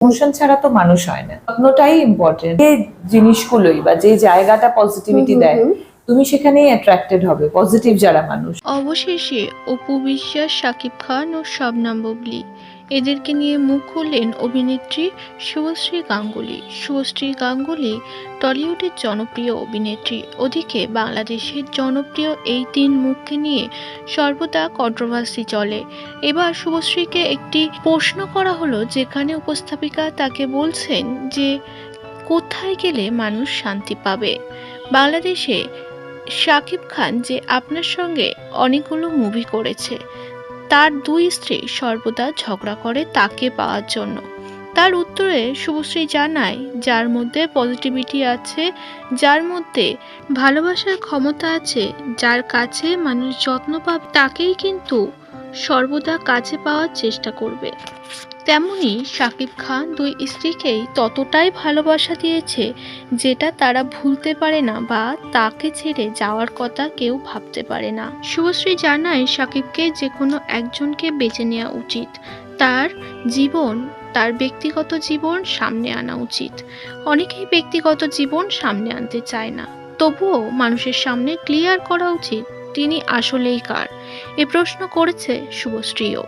Emotion ছাড়া তো মানুষ হয় না যত্নটাই ইম্পর্টেন্ট যে জিনিসগুলোই বা যে জায়গাটা পজিটিভিটি দেয়। তুমি সেখানেই অ্যাট্রাক্টেড হবে পজিটিভ যারা মানুষ। অবশেষে অপু বিশ্বাস শাকিব খান ও শবনাম বুবলি এদেরকে নিয়ে মুখ খুললেন অভিনেত্রী শুভশ্রী গাঙ্গুলি। শুভশ্রী গাঙ্গুলি টলিউডের জনপ্রিয় অভিনেত্রী। ওদিকে বাংলাদেশের জনপ্রিয় এই তিন মুখকে নিয়ে সর্বদা কন্ট্রোভার্সি চলে। এবার শুভশ্রীকে একটি প্রশ্ন করা হলো, যেখানে উপস্থাপিকা তাকে বলছেন যে, কোথায় গেলে মানুষ শান্তি পাবে? বাংলাদেশে শাকিব খান যে আপনার সঙ্গে অনেকগুলো মুভি করেছে। তার দুই স্ত্রী সর্বদা ঝগড়া করে তাকে পাওয়ার জন্য। তার উত্তরে শুভশ্রী জানায়, যার মধ্যে পজিটিভিটি আছে, যার মধ্যে ভালোবাসার ক্ষমতা আছে, যার কাছে মানুষ যত্ন পাবে, তাকেই কিন্তু সর্বদা কাছে পাওয়ার চেষ্টা করবে। তেমনি শাকিব খান দুই স্ত্রীকেই ততটাই ভালোবাসা দিয়েছে যেটা তারা ভুলতে পারে না বা তাকে ছেড়ে যাওয়ার কথা কেউ ভাবতে পারে না। শুভশ্রী জানায় শাকিবকে যে কোনো একজনকে বেছে নেওয়া উচিত। তার জীবন, তার ব্যক্তিগত জীবন সামনে আনা উচিত। অনেকেই ব্যক্তিগত জীবন সামনে আনতে চায় না। তবুও মানুষের সামনে ক্লিয়ার করা উচিত তিনি আসলেই কার? এ প্রশ্ন করেছে শুভশ্রীও।